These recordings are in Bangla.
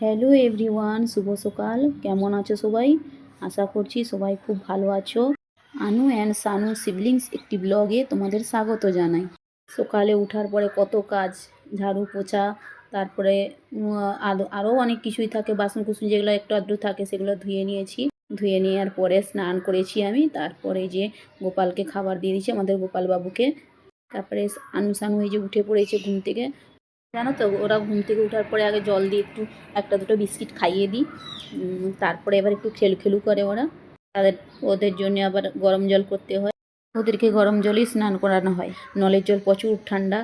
হ্যালো এভরিওয়ান শুভ সকাল। কেমন আছো সবাই? আশা করছি সবাই খুব ভালো আছো। আনু অ্যান্ড সানু সিবলিংস একটি ব্লগে তোমাদের স্বাগত জানাই। সকালে ওঠার পরে কত কাজ, ঝাড়ু পোছা, তারপরে আরও অনেক কিছুই থাকে বাসন কুসন যেগুলো একটু আধটু থাকে সেগুলো ধুয়ে নিয়েছি। ধুয়ে নেওয়ার পরে স্নান করেছি আমি, তারপরে যে গোপালকে খাবার দিয়ে দিয়েছি আমাদের গোপাল বাবুকে তারপরে আনু সানু এই যে উঠে পড়েছে ঘুম থেকে জানো তো, ওরা ঘুম থেকে ওঠার পরে আগে জল দিয়ে একটু একটা দুটো বিস্কিট খাইয়ে দিই। তারপরে এবার একটু খেলু খেলু করে ওরা। তাদের, ওদের জন্য আবার গরম জল করতে হয়। ওদেরকে গরম জলেই স্নান করানো হয়। নলের জল প্রচুর ঠান্ডা।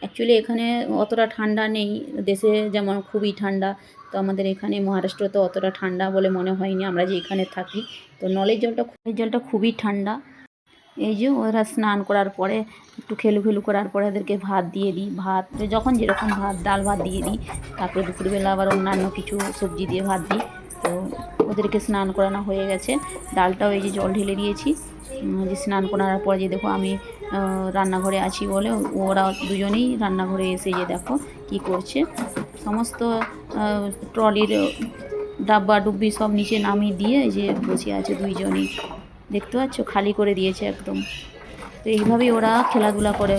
অ্যাকচুয়ালি এখানে অতটা ঠান্ডা নেই। দেশে যেমন খুবই ঠান্ডা, তো আমাদের এখানে মহারাষ্ট্র তো অতটা ঠান্ডা বলে মনে হয়নি। আমরা যে এখানে থাকি, তো নলের জলটা নলের জলটা খুবই ঠান্ডা। এই যে ওরা স্নান করার পরে একটু খেলু খেলু করার পরে ওদেরকে ভাত দিয়ে দিই। ভাত যখন যেরকম ভাত, ডাল ভাত দিয়ে দিই, তারপরে দুপুরবেলা আবার অন্যান্য কিছু সবজি দিয়ে ভাত দিই। তো ওদেরকে স্নান করানো হয়ে গেছে। ডালটাও এই যে জল ঢেলে দিয়েছি। যে স্নান করানোর পরে যে দেখো আমি রান্নাঘরে আছি বলে ওরা দুজনেই রান্নাঘরে এসে যে দেখো কি করছে। সমস্ত ট্রলির, ডাব্বা, ডুব্বি সব নিচে নামিয়ে দিয়ে যে বসে আছে দুইজনই। দেখতে পাচ্ছ? খালি করে দিয়েছে একদম। তো এইভাবেই ওরা খেলাধুলা করে।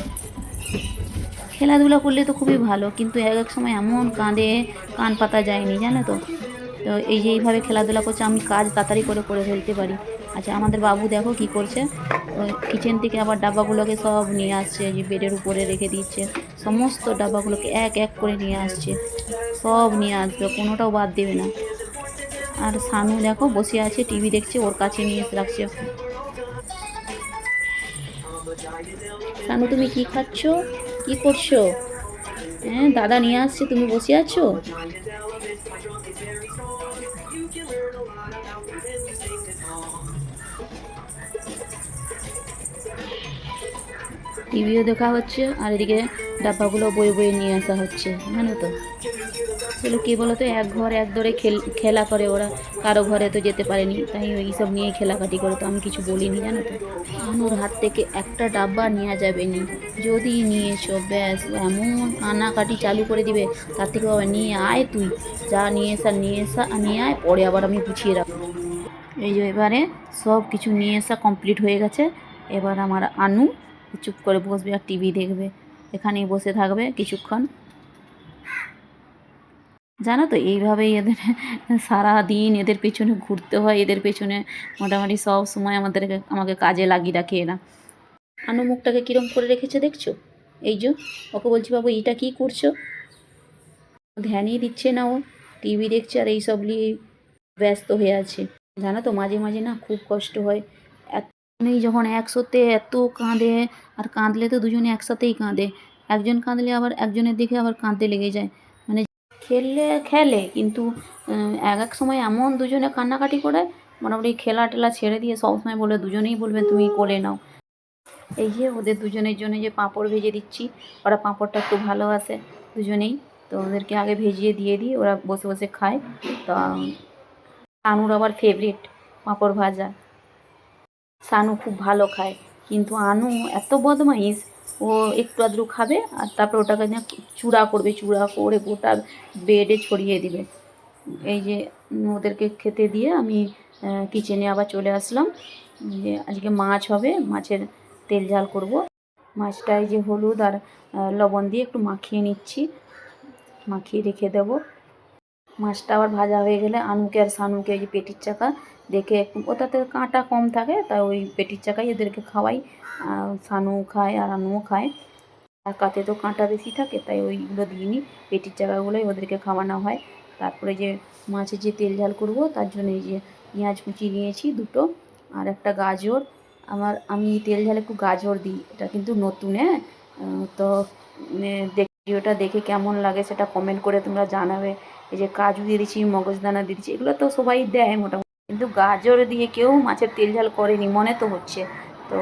খেলাধুলা করলে তো খুবই ভালো, কিন্তু এক এক সময় এমন কাঁদে, কান পাতা যায়নি, জানো তো? তো এই যে এইভাবে খেলাধুলা করছে, আমি কাজ তাড়াতাড়ি করে করে ফেলতে পারি। আচ্ছা আমাদের বাবু দেখো কি করছে? কিচেন থেকে আবার ডাব্বাগুলোকে সব নিয়ে আসছে যে বেডের উপরে রেখে দিচ্ছে। সমস্ত ডাব্বাগুলোকে এক এক করে নিয়ে আসছে। সব নিয়ে আসবে, কোনোটাও বাদ দেবে না। আর সানু দেখো, বসে আছে টিভি দেখছে, ওর কাছে নিয়ে এসে রাখছে। সানু তুমি কি খাচ্ছ? কি করছ? হ্যাঁ দাদা নিয়ে আসছে, তুমি বসে আছো? টিভিও দেখা হচ্ছে, আর এদিকে ডাব্বাগুলো বয়ে বয়ে নিয়ে আসা হচ্ছে, জানো তো? আসলে কী বলতো? এক ঘর এক ধরে খেল করে ওরা। কারও ঘরে তো যেতে পারেনি। তাই ওই সব নিয়ে খেলাকাটি করে। তো আমি কিছু বলিনি, জানো তো? আনুর হাত থেকে একটা ডাব্বা নেওয়া যাবে নি। যদি নিয়ে নিয়েছো, ব্যাস। এমন কানাকাটি চালু করে দিবে। তার থেকে বাবা, নিয়ে আয় তুই। যা নিয়ে এসা নিয়ে এসা নিয়ে আয়। পরে আবার আমি গুছিয়ে রাখব। এই যে এবারে সব কিছু নিয়ে আসা কমপ্লিট হয়ে গেছে। এবার আমার আনু চুপ করে বসবে আর টিভি দেখবে। এখানেই বসে থাকবে কিছুক্ষণ। জানো তো, এইভাবেই এদের সারা দিন এদের পেছনে ঘুরতে হয়, এদের পেছনে মোটামুটি সব সময় আমাদেরকে আমাকে কাজে লাগিয়ে রাখে এরা। আনু মুখটাকে কিরম করে রেখেছে দেখছ? এই যে, ওকে বলছি, বাবু, এইটা কি করছ? ধ্যানই দিচ্ছে না ও, টিভি দেখছে আর এইসব নিয়ে ব্যস্ত হয়ে আছে। জানো তো, মাঝে মাঝে না খুব কষ্ট হয়। এতই যখন একসাথে এত কাঁদে, আর কাঁদলে তো দুজনে একসাথেই কাঁদে। একজন কাঁদলে আবার একজনের দিকে আবার কাঁদতে লেগে যায়। খেললে খেলে, কিন্তু এক এক সময় এমন দুজনে কান্নাকাটি করে মোটামুটি খেলা টেলা ছেড়ে দিয়ে সবসময় বলে, দুজনেই বলবে তুমি কোলে নাও। এই যে ওদের দুজনের জন্য যে পাঁপড় ভেজে দিচ্ছি, ওরা পাঁপড়টা একটু ভালোবাসে দুজনেই, তো ওদেরকে আগে ভেজিয়ে দিয়ে দিই, ওরা বসে বসে খায়। তো আনুর আবার ফেভারিট পাঁপড় ভাজা। সানু খুব ভালো খায়, কিন্তু আনু এত বদমাইশ ও একটু আধটু খাবে আর তারপর ওটাকে না চূড়া করবে, চূড়া করে গোটা বেডে ছড়িয়ে দিবে। এই যে ওদেরকে খেতে দিয়ে আমি কিচেনে আবার চলে আসলাম। যে আজকে মাছ হবে, মাছের তেল ঝাল করব। মাছটায় যে হলুদ আর লবণ দিয়ে একটু মাখিয়ে নিচ্ছি, মাখিয়ে রেখে দেবো। মাছটা আবার ভাজা হয়ে গেলে আনুকে আর সানুকে ওই যে পেটির চাকা দেখে ওটাতে কাঁটা কম থাকে, তাই ওই পেটির চাকাই এদেরকে খাওয়াই সানু খায় আর আনুও খায়। আর কাতে তো কাঁটা বেশি থাকে, তাই ওইগুলো দিইনি। পেটির চাকাগুলোই ওদেরকে খাওয়ানো হয়। তারপরে যে মাছের যে তেল ঝাল করব, তার জন্য এই যে পেঁয়াজ কুচি নিয়েছি দুটো, আর একটা গাজর। আমার, আমি তেল ঝালে একটু গাজর দিই, এটা কিন্তু নতুন হ্যাঁ? তো ভিডিওটা দেখে কেমন লাগে সেটা কমেন্ট করে তোমরা জানাবে। এই যে কাজু দিয়ে দিচ্ছি, মগজদানা দিয়ে দিচ্ছি, এগুলো তো সবাই দেয় মোটামুটি। কিন্তু গাজর দিয়ে কেউ মাছের তেল ঝাল করেনি, মনে তো হচ্ছে। তো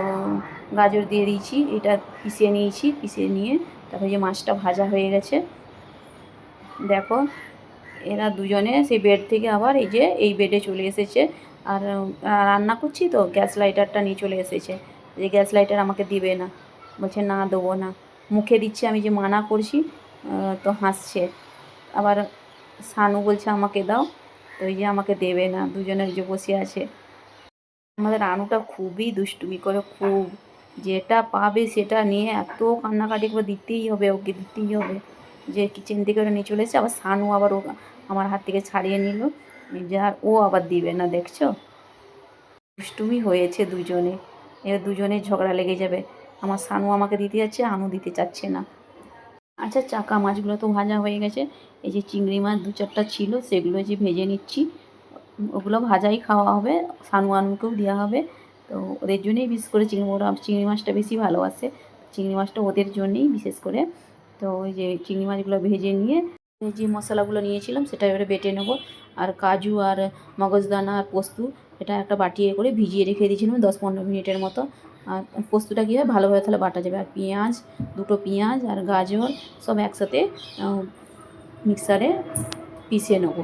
গাজর দিয়ে দিয়েছি, এটা পিষিয়ে নিয়েছি পিষিয়ে নিয়ে তারপরে যে মাছটা ভাজা হয়ে গেছে, দেখো, এরা দুজনে সেই বেড থেকে আবার এই যে এই বেডে চলে এসেছে। আর রান্না করছি তো, গ্যাস লাইটারটা নিয়ে চলে এসেছে। যে গ্যাস লাইটার আমাকে দিবে না, বলছে না, দেবো না। মুখে দিচ্ছে আমি যে মানা করছি তো হাসছে। আবার সানু বলছে আমাকে দাও। তো এই যে আমাকে দেবে না দুজনে যে বসে আছে। আমাদের আনুটা খুবই দুষ্টুমি করে খুব? যেটা পাবে সেটা নিয়ে এত কান্নাকাটি করে দিতেই হবে, ওকে দিতেই হবে। যে কিচেন থেকে ওটা নিয়ে চলে আবার সানু আবার ও আমার হাত থেকে ছাড়িয়ে নিল। যে আর ও আবার দিবে না, দেখছ? দুষ্টুমি হয়েছে দুজনে। এবার দুজনে ঝগড়া লেগে যাবে। আমার সানু আমাকে দিতে যাচ্ছে, আনু দিতে চাচ্ছে না। আচ্ছা চাকা মাছগুলো তো ভাজা হয়ে গেছে। এই যে চিংড়ি মাছ দু চারটা ছিল, সেগুলো যে ভেজে নিচ্ছি। ওগুলো ভাজাই খাওয়া হবে, সানু আনুকেও দেওয়া হবে। তো ওদের জন্যই বিশেষ করে চিংড়ি ওরা চিংড়ি মাছটা বেশি ভালোবাসে। চিংড়ি মাছটা ওদের জন্যেই বিশেষ করে। তো ওই যে চিংড়ি মাছগুলো ভেজে নিয়ে যে মশলাগুলো নিয়েছিলাম, সেটা এবারে বেটে নেব। আর কাজু আর মগজদানা আর পোস্ত, এটা একটা বাটিয়ে করে ভিজিয়ে রেখে দিয়েছিলাম দশ পনেরো মিনিটের মতো। আর পোস্তটা কী হয়? ভালোভাবে তাহলে বাটা যাবে। আর পেঁয়াজ, দুটো পেঁয়াজ আর গাজর সব একসাথে মিক্সারে পিষে নেব।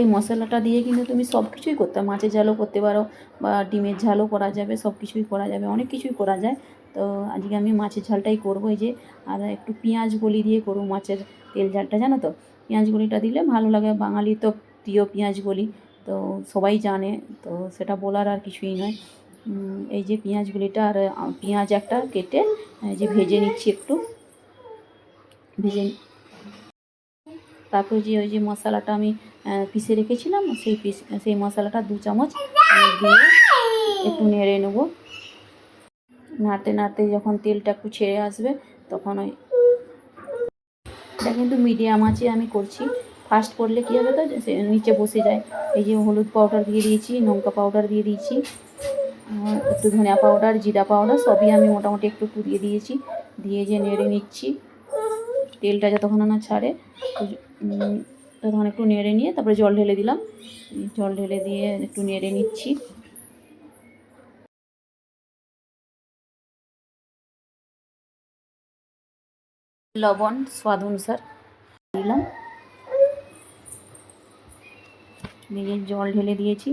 এই মশলাটা দিয়ে কিন্তু তুমি সব কিছুই করতে মাছের ঝালও করতে পারো বা ডিমের ঝালও করা যাবে, সব কিছুই করা যাবে, অনেক কিছুই করা যায়। তো আজকে আমি মাছের ঝালটাই করব এই যে, আর একটু পেঁয়াজ গলি দিয়ে করব মাছের তেল ঝালটা, জানো তো? পেঁয়াজ গলিটা দিলে ভালো লাগে। বাঙালি তো প্রিয় পেঁয়াজ গলি। তো সবাই জানে, তো সেটা বলার আর কিছুই নয়। এই যে পেঁয়াজ গলিটা আর পেঁয়াজ একটা কেটে যে ভেজে নিচ্ছি একটু। ভেজে তারপরে যে ওই যে মশলাটা আমি পিষে রেখেছিলাম, সেই পিস সেই মশলাটা দু চামচ দিয়ে একটু নেড়ে নেব। নাড়তে নাড়তে যখন তেলটা একটু ছেড়ে আসবে, তখন ওই এটা কিন্তু মিডিয়াম আছে আমি করছি। ফাস্ট করলে কী হবে তো? নিচে বসে যায়। এই যে হলুদ পাউডার দিয়ে দিয়েছি, লঙ্কা পাউডার দিয়ে দিয়েছি একটু ধনিয়া পাউডার জিরা পাউডার সবই আমি মোটামুটি একটু একটু দিয়ে দিয়েছি। দিয়ে যে নেড়ে নিচ্ছি, তেলটা যতক্ষণ না ছাড়ে ততক্ষণ একটু নেড়ে নিয়ে তারপরে জল ঢেলে দিলাম। জল ঢেলে দিয়ে একটু নেড়ে নিচ্ছি। লবণ, স্বাদ অনুসার দিলাম। দিয়ে জল ঢেলে দিয়েছি।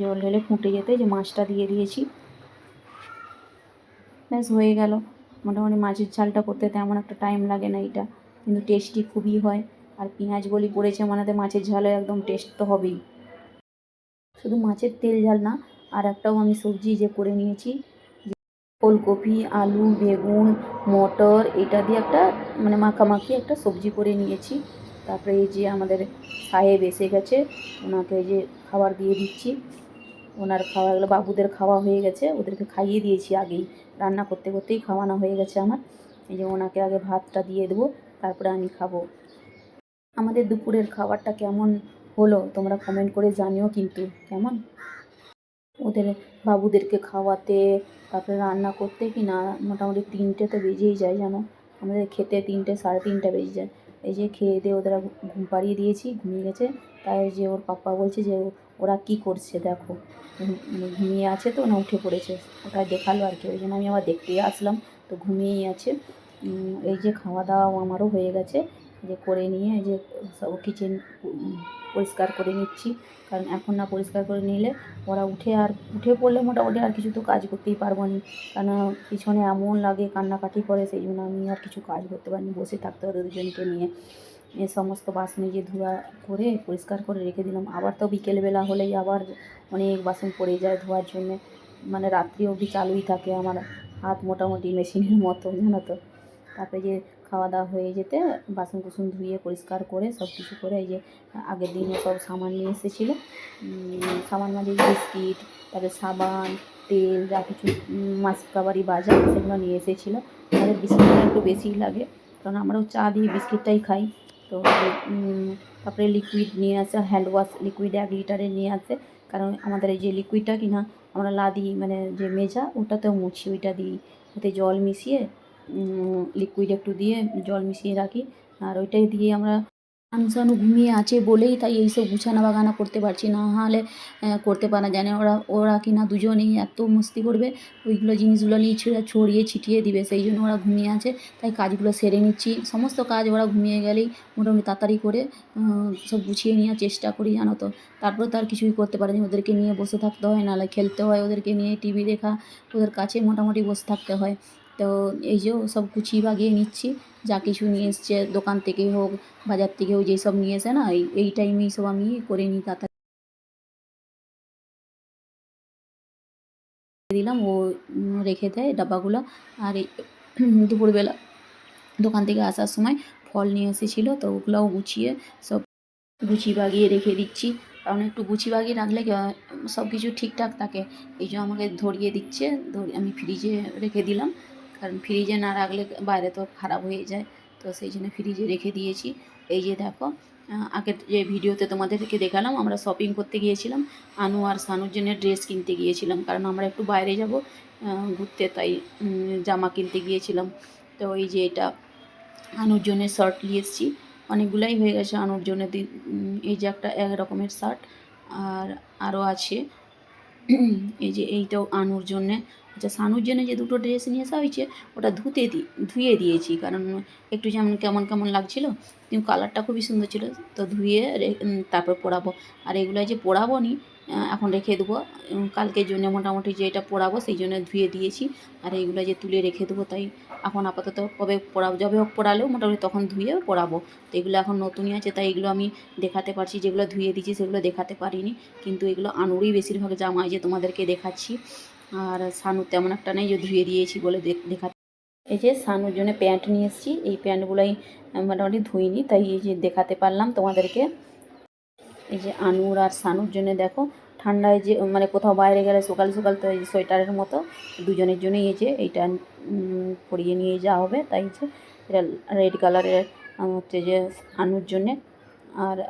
জল ঢেলে ফুটে যেতে যে মাছটা দিয়ে দিয়েছি। ব্যাস, হয়ে গেল। মোটামুটি মাছের ঝালটা করতে তেমন একটা টাইম লাগে না এটা কিন্তু টেস্টি খুবই হয়। আর পেঁয়াজ বলি পড়েছে মানে মাছের ঝালে একদম টেস্ট তো হবেই। শুধু মাছের তেল ঝাল না, আর একটাও আমি সবজি যে করে নিয়েছি ফুলকপি, আলু, বেগুন, মটর, এটা দিয়ে একটা মানে মাখামাখি একটা সবজি করে নিয়েছি। তারপরে এই যে আমাদের সাহেব এসে গেছে, ওনাকে এই যে খাবার দিয়ে দিচ্ছি। ওনার খাওয়াগুলো, বাবুদের খাওয়া হয়ে গেছে, ওদেরকে খাইয়ে দিয়েছি আগেই। রান্না করতে করতেই খাওয়ানো হয়ে গেছে আমার। এই যে ওনাকে আগে ভাতটা দিয়ে দেবো, তারপরে আমি খাব। আমাদের দুপুরের খাবারটা কেমন হলো তোমরা কমেন্ট করে জানিও কিন্তু, কেমন? ওদের বাবুদেরকে খাওয়াতে, তারপরে রান্না করতে কি না? মোটামুটি তিনটে তো বেজেই যায় জানো? আমাদের খেতে তিনটে, সাড়ে তিনটা বেজে যায়। এই যে খেয়ে দিয়ে ওদের ঘুম পাড়িয়ে দিয়েছি, ঘুমিয়ে গেছে। তাই যে ওর পাপ্পা বলছে যে ওরা কি করছে দেখো। ঘুমিয়ে আছে তো না উঠে পড়েছে। ওটা দেখাল আর কি, ওই জন্য আমি আবার দেখতেই আসলাম। তো ঘুমিয়েই আছে। এই যে খাওয়া দাওয়া আমারও হয়ে গেছে। যে করে নিয়ে যে সব কিচেন পরিষ্কার করে নিচ্ছি। কারণ এখন না পরিষ্কার করে নিলে ওরা উঠে আর, উঠে পড়লে মোটামুটি আর কিছু তো কাজ করতেই পারব না। কারণ পিছনে এমন লাগে কান্নাকাটি করে, সেই জন্য আমি আর কিছু কাজ করতে পারিনি। বসে থাকতে হবে দুজনকে নিয়ে। এ সমস্ত বাসন যে ধোয়া করে পরিষ্কার করে রেখে দিলাম। আবার তো বিকেলবেলা হলেই আবার অনেক বাসন পড়ে যায় ধোয়ার জন্যে। মানে রাত্রি অবধি চালুই থাকে আমার। হাত মোটামুটি মেশিনের মতো জানো তো। তারপরে যে খাওয়া দাওয়া হয়ে যেতে বাসন কুসন ধুয়ে, পরিষ্কার করে সব কিছু করে এই যে আগের দিনে সব সামান নিয়ে এসেছিল। সামান মাঝে বিস্কিট, তারপরে সাবান, তেল, যা কিছু মাছ কাবারি, বাজার, সেগুলো নিয়ে এসেছিল। আমাদের বিস্কিটটা একটু বেশিই লাগে, কারণ আমরাও চা দিয়ে বিস্কিটটাই খাই। তো তারপরে লিকুইড নিয়ে আসে হ্যান্ড ওয়াশ লিকুইড এক লিটারের নিয়ে আসে। কারণ আমাদের এই যে লিকুইডটা কিনা, আমরা লাদি মানে যে মেজা, ওটাতেও মুছি, ওইটা দিই। ওতে জল মিশিয়ে লিকুইড একটু দিয়ে জল মিশিয়ে রাখি। আর ওইটাই দিয়ে আমরা আনসানু ঘুমিয়ে আছে বলেই তাই এইসব গুছানা বাগানা করতে পারছি না। হলে করতে পারা যায় না। ওরা ওরা কিনা দুজনেই এত মস্তি করবে। ওইগুলো জিনিসগুলো নিয়ে ছিঁড়ে ছড়িয়ে ছিটিয়ে দিবে। সেই জন্য ওরা ঘুমিয়ে আছে। তাই কাজগুলো সেরে নিচ্ছি। সমস্ত কাজ ওরা ঘুমিয়ে গেলেই মোটামুটি তাড়াতাড়ি করে সব গুছিয়ে নেওয়ার চেষ্টা করি, জানো তো। তারপরে তার কিছুই করতে পারিনি ওদেরকে নিয়ে বসে থাকতে হয়। নাহলে খেলতে হয়। ওদেরকে নিয়ে টিভি দেখা, ওদের কাছে মোটামুটি বসে থাকতে হয়। তো এই যে সব গুছিয়ে বাগিয়ে নিচ্ছি। যা কিছু নিয়ে এসছে, দোকান থেকেই হোক, বাজার থেকে হোক, যেসব নিয়ে এসে না, এই এই টাইমেই সব আমি করে নিই তাড়াতাড়ি। দিলাম, ও রেখে দেয় ডাব্বাগুলো। আর এই দুপুরবেলা দোকান থেকে আসার সময় ফল নিয়ে এসেছিল, তো ওগুলোও গুছিয়ে সব গুছিয়ে বাগিয়ে রেখে দিচ্ছি। কারণ একটু গুছিয়ে বাগিয়ে রাখলে সব কিছু ঠিকঠাক থাকে। এই জন্য আমাকে ধরিয়ে দিচ্ছে, ধরে, আমি ফ্রিজে রেখে দিলাম। কারণ ফ্রিজে না রাখলে বাইরে তো খারাপ হয়ে যায়। তো সেই জন্য ফ্রিজে রেখে দিয়েছি। এই যে দেখো আগের যে ভিডিওতে তোমাদেরকে দেখালাম, আমরা শপিং করতে গিয়েছিলাম। আনু আর সানুর জন্য ড্রেস কিনতে গিয়েছিলাম, কারণ আমরা একটু বাইরে যাব ঘুরতে, তাই জামা কিনতে গিয়েছিলাম। তো এই যে এটা, আনুর জন্য শার্ট নিয়ে এসেছি। অনেকগুলাই হয়ে গেছে আনুর জন্য এই যে একটা এক রকমের শার্ট আর আরও আছে, এই যে এইটাও আনুর জন্যে। আচ্ছা সানুর জন্য যে দুটো ড্রেস নিয়ে আসা হয়েছে, ওটা ধুতে দি, ধুয়ে দিয়েছি। কারণ একটু যেমন কেমন কেমন লাগছিল, কিন্তু কালারটা খুবই সুন্দর ছিল। তো ধুয়ে তারপর পরাবো আর এগুলো যে পরাবো নি এখন রেখে দেবো। কালকের জন্য মোটামুটি যে এটা পরাবো সেই জন্য ধুয়ে দিয়েছি। আর এইগুলো যে তুলে রেখে দেবো, তাই এখন আপাতত কবে পড়াবো, যবে হোক পড়ালেও মোটামুটি তখন ধুয়ে পড়াবো। তো এগুলো এখন নতুনই আছে, তাই এগুলো আমি দেখাতে পারছি। যেগুলো ধুয়ে দিয়েছি, সেগুলো দেখাতে পারিনি। কিন্তু এগুলো আনুরই বেশিরভাগ জামা যে তোমাদেরকে দেখাচ্ছি। আর সানু তেমন একটা নেই যে ধুয়ে দিয়েছি বলে দেখ- এই যে সানুর জন্য প্যান্ট নিয়ে এসেছি। এই প্যান্টগুলোই মোটামুটি ধুইনি, তাই এই যে দেখাতে পারলাম তোমাদেরকে। এই যে আনুর আর সানুর জন্য দেখো, ঠান্ডায় যে মানে কোথাও বাইরে গেলে সকাল সকাল তো এই সোয়েটারের মতো, দুজনের জন্যই এই যে এইটা পরিয়ে নিয়ে যাওয়া হবে। তাই যে এটা রেড কালারের হচ্ছে যে আনুর জন্যে। আর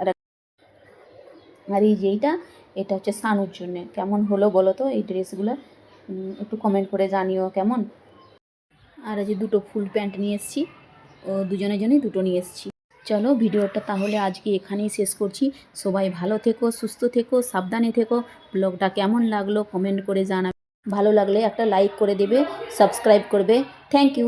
আর এই যেইটা এটা হচ্ছে সানুর জন্যে। কেমন হলো বলো তো এই ড্রেসগুলো? একটু কমেন্ট করে জানিও কেমন? আর যে দুটো ফুল প্যান্ট নিয়ে এসেছি, ও দুজনের জন্যই দুটো নিয়ে এসেছি। চলো ভিডিওটা তাহলে আজকে এখানেই শেষ করছি। সবাই ভালো থেকো, সুস্থ থেকো, সাবধানে থেকো। ব্লগটা কেমন লাগল কমেন্ট করে জানাবে। ভালো লাগলে একটা লাইক করে দেবে সাবস্ক্রাইব করবে। Thank you